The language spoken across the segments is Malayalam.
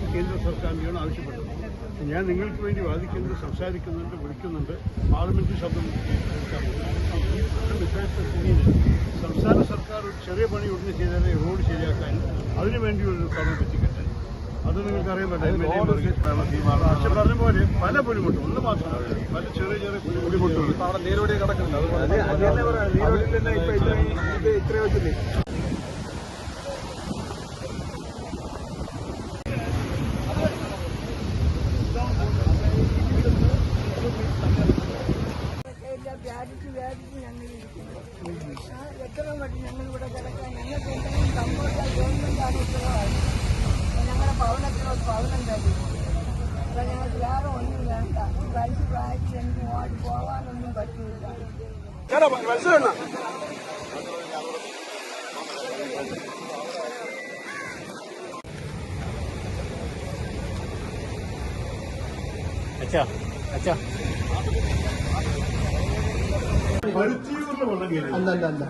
ആവശ്യപ്പെട്ടത് ഞാൻ നിങ്ങൾക്ക് വേണ്ടി വാദിക്കുന്നുണ്ട് സംസാരിക്കുന്നുണ്ട് വിളിക്കുന്നുണ്ട്. പാർലമെന്ററി ശബ്ദം സംസ്ഥാന സർക്കാർ ഒരു ചെറിയ പണി ഉടനെ ചെയ്താലേ റോഡ് ശരിയാക്കാൻ അതിനുവേണ്ടിയൊരു പണം വെച്ചിക്കട്ടെ അത് നിങ്ങൾക്കറിയാൻ പറ്റില്ല. പക്ഷെ പറഞ്ഞ പോലെ പല ബുദ്ധിമുട്ടും. ഒന്ന് മാത്രമല്ല പല ചെറിയ ചെറിയ ബുദ്ധിമുട്ടുകൾ അവിടെ നീരോടി കിടക്കുന്നുണ്ട് വ്യാപിച്ച് വ്യാപിച്ച് ഞങ്ങൾ ഇരിക്കുന്നു. എത്രയും എത്ര മതി ഞങ്ങൾ ഇവിടെ കിടക്കാൻ ഞങ്ങൾക്ക് എന്തെങ്കിലും സംഭവിച്ചാൽ ഗവൺമെന്റാണ് ഉത്തരവാദി ഞങ്ങളുടെ ഭവനത്തിലോ ഭവനം തരും അപ്പം ഞങ്ങൾക്ക് വേറെ ഒന്നും വേണ്ട. കഴിച്ച് പ്രായത്തിൽ എനിക്ക് ഓടി പോകാനൊന്നും പറ്റില്ല മത്സരം പരുത്തിയൂരിലെ വെള്ളം കയറി അല്ല അല്ല അല്ല.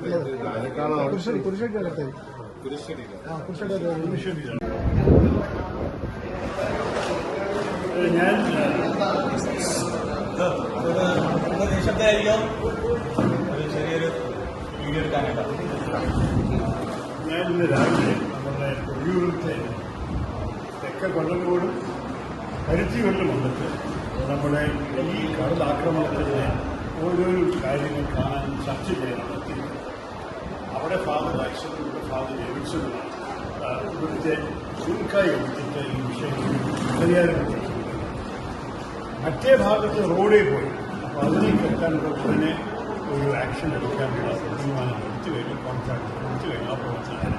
കുരിശടി കുരിശടി അകത്തെ. ആ കുരിശടി ഞാൻ ചെറിയൊരു വീഡിയോ ഞാൻ ഇന്ന് രാവിലെ നമ്മുടെ കൊടിയൂരിലത്തെ തെക്ക കൊല്ലങ്കോടും പരുത്തിയൂരിലും വന്നിട്ട് നമ്മുടെ ഈ കടലാക്രമണത്തിന്റെ ഓരോരോ കാര്യങ്ങൾ കാണാൻ ചർച്ച ചെയ്യാൻ പറ്റില്ല അവിടെ ഫാദർ ആക്ഷൻ ഇവിടെ ഫാദർ ഡേവിഡ്സണുമാണ് ആ, ഇവിടുത്തെ ചുരുക്കായി എടുത്തിട്ട് ഈ വിഷയം പരിഹാരം മറ്റേ ഭാഗത്ത് റോഡിൽ പോയി. അപ്പോൾ അതിലേക്ക് എത്താനുള്ള ഉടനെ ഒരു ആക്ഷൻ എടുക്കാനുള്ള തീരുമാനം എടുത്തു കഴിഞ്ഞു. കോൺട്രാക്ട് എടുത്തു കഴിഞ്ഞു. ആ പ്രവർത്തനം.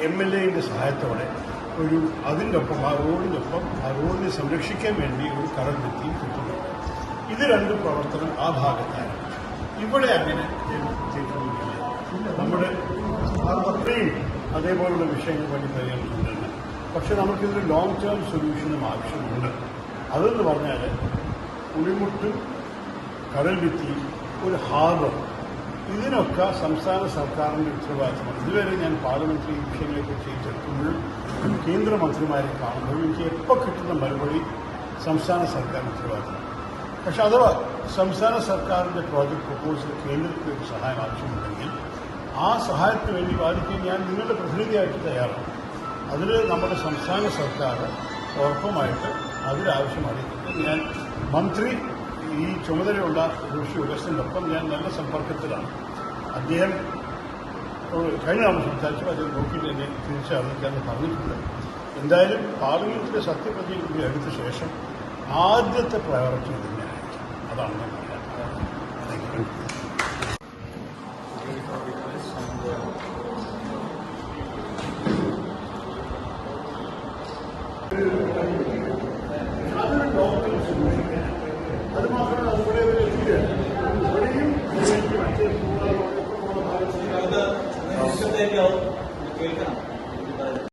എം എൽ എയുടെ സഹായത്തോടെ ഒരു അതിന്റെ ഒപ്പം ആ റോഡിനൊപ്പം ആ റോഡിനെ സംരക്ഷിക്കാൻ വേണ്ടി ഒരു കടൽ എത്തി കിട്ടുന്നു ഇത് രണ്ട് പ്രവർത്തനം ആ ഭാഗത്താണ്. ഇവിടെ അങ്ങനെ നമ്മുടെ അത്രയും അതേപോലുള്ള വിഷയങ്ങൾ വേണ്ടി പരിഗണിക്കുന്നുണ്ട് പക്ഷെ നമുക്കിതൊരു ലോങ് ടേം സൊല്യൂഷനും ആവശ്യമുണ്ട്. അതെന്ന് പറഞ്ഞാൽ ഉളിമുട്ടും കടൽ ഭിത്തിയും ഒരു ഹാർബർ ഇതിനൊക്കെ സംസ്ഥാന സർക്കാരിന്റെ ഉത്തരവാദിത്തമാണ്. ഇതുവരെ ഞാൻ പാർലമെന്ററി വിഷയങ്ങളെക്കുറിച്ച് ഏറ്റെടുക്കുമ്പോഴും കേന്ദ്രമന്ത്രിമാരെ കാണുമ്പോഴും എനിക്ക് എപ്പോൾ കിട്ടുന്ന മറുപടി സംസ്ഥാന സർക്കാരിന്റെ ഉത്തരവാദിത്തമാണ്. പക്ഷെ അഥവാ സംസ്ഥാന സർക്കാരിന്റെ പ്രോജക്ട് പ്രപ്പോസൽ കേന്ദ്രത്തിന് ഒരു സഹായം ആവശ്യമുണ്ടെങ്കിൽ ആ സഹായത്തിന് വേണ്ടി വാദിക്കാൻ ഞാൻ നിങ്ങളുടെ പ്രതിനിധിയായിട്ട് തയ്യാറാണ്. അതിൽ നമ്മുടെ സംസ്ഥാന സർക്കാർ ഉറപ്പുമായിട്ട് അതിലാവശ്യം അറിയിക്കുന്നത് ഞാൻ മന്ത്രി ഈ ചുമതലയുള്ള ഋഷി ഉഗസ്റ്റിന്റെ ഒപ്പം ഞാൻ നല്ല സമ്പർക്കത്തിലാണ്. അദ്ദേഹം കഴിഞ്ഞ തവണ സംസാരിച്ചു അദ്ദേഹം നോക്കിയിട്ട് എന്നെ തിരിച്ചറിയിക്കാമെന്ന് പറഞ്ഞിട്ടുണ്ട്. എന്തായാലും പാർലമെന്റിന്റെ സത്യപ്രതിജ്ഞ എടുത്ത ശേഷം ആദ്യത്തെ പ്രയോറിറ്റി അതാണ് ഞാൻ